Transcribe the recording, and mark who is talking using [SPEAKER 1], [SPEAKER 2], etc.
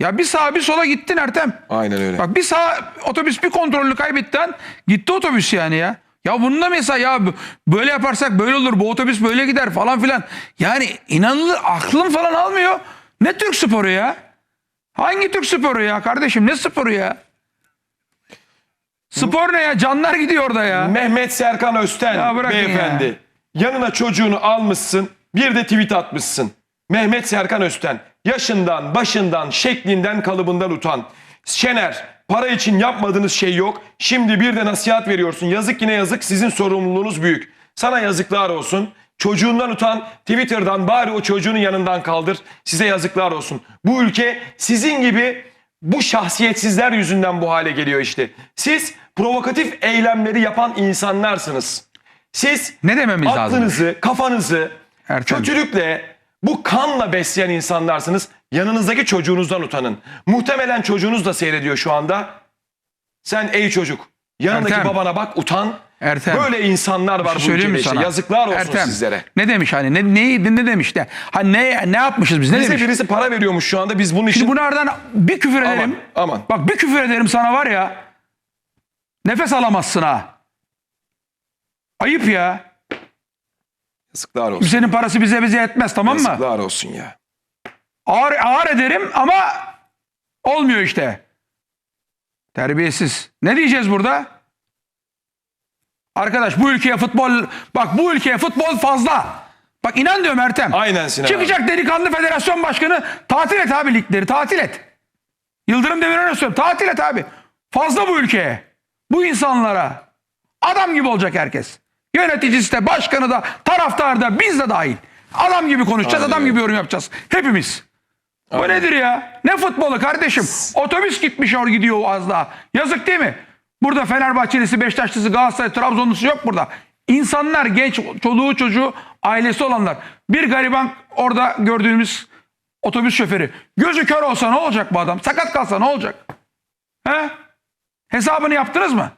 [SPEAKER 1] Ya bir sağa bir sola gittin Ertem.
[SPEAKER 2] Aynen öyle.
[SPEAKER 1] Bak bir sağ otobüs bir kontrolünü kaybettin. Gitti otobüs yani ya. Ya bunun da mesela ya böyle yaparsak böyle olur. Bu otobüs böyle gider falan filan. Yani inanılır aklım falan almıyor. Ne Türk sporu ya? Hangi Türk sporu ya kardeşim? Ne sporu ya? Spor ne ya? Canlar gidiyor orada ya.
[SPEAKER 2] Mehmet Serkan Östen
[SPEAKER 1] Ya bırakın
[SPEAKER 2] beyefendi. Yanına çocuğunu almışsın. Bir de tweet atmışsın. Mehmet Serkan Östen. Yaşından, başından, şeklinden, kalıbından utan. Şener, para için yapmadığınız şey yok. Şimdi bir de nasihat veriyorsun. Yazık yine yazık. Sizin sorumluluğunuz büyük. Sana yazıklar olsun. Çocuğundan utan. Twitter'dan bari o çocuğunun yanından kaldır. Size yazıklar olsun. Bu ülke sizin gibi bu şahsiyetsizler yüzünden bu hale geliyor işte. Siz provokatif eylemleri yapan insanlarsınız. Siz
[SPEAKER 1] Ne dememiz lazım?
[SPEAKER 2] aklınızı, kafanızı
[SPEAKER 1] Ertem.
[SPEAKER 2] kötülükle, bu kanla besleyen insanlarsınız. Yanınızdaki çocuğunuzdan utanın. Muhtemelen çocuğunuz da seyrediyor şu anda. Sen ey çocuk, yanındaki
[SPEAKER 1] Ertem.
[SPEAKER 2] babana bak utan.
[SPEAKER 1] Ertem.
[SPEAKER 2] Böyle insanlar var bu
[SPEAKER 1] şey mi
[SPEAKER 2] ülkede işte. Yazıklar olsun
[SPEAKER 1] Ertem,
[SPEAKER 2] sizlere.
[SPEAKER 1] Ne demiş hani? Ne, ne, ne demiş de? Hani ne, ne yapmışız biz? Ne
[SPEAKER 2] Bize
[SPEAKER 1] demiş?
[SPEAKER 2] birisi para veriyormuş şu anda biz bunun için...
[SPEAKER 1] Şimdi bunlardan bir küfür ederim.
[SPEAKER 2] aman.
[SPEAKER 1] Bak bir küfür ederim sana var ya. Nefes alamazsın ha. Ayıp ya.
[SPEAKER 2] Yazıklar olsun.
[SPEAKER 1] Kimsenin parası bize bize yetmez tamam mı?
[SPEAKER 2] Yazıklar olsun ya.
[SPEAKER 1] Ağır, ağır ederim ama olmuyor işte. Terbiyesiz. Ne diyeceğiz burada? Arkadaş bu ülkeye futbol bak bu ülkeye futbol fazla. Bak inan diyorum Ertem.
[SPEAKER 2] Aynen Sinan abi.
[SPEAKER 1] Çıkacak delikanlı federasyon başkanı tatil et abi ligleri tatil et. Yıldırım Demirören söylüyorum tatil et abi. Fazla bu ülkeye. Bu insanlara. Adam gibi olacak herkes. Yöneticisi de başkanı da taraftar da biz de dahil. Adam gibi konuşacağız
[SPEAKER 2] Aynen
[SPEAKER 1] adam gibi yorum yapacağız. Hepimiz. Bu nedir ya? Ne futbolu kardeşim? Otobüs gitmiş or gidiyor az daha. Yazık değil mi? Burada Fenerbahçelisi, Beşiktaşlısı, Galatasaray, Trabzonlusu yok burada. İnsanlar genç, çoluğu çocuğu, ailesi olanlar. Bir gariban orada gördüğümüz otobüs şoförü. Gözü kör olsa ne olacak bu adam? Sakat kalsa ne olacak? He? Hesabını yaptınız mı?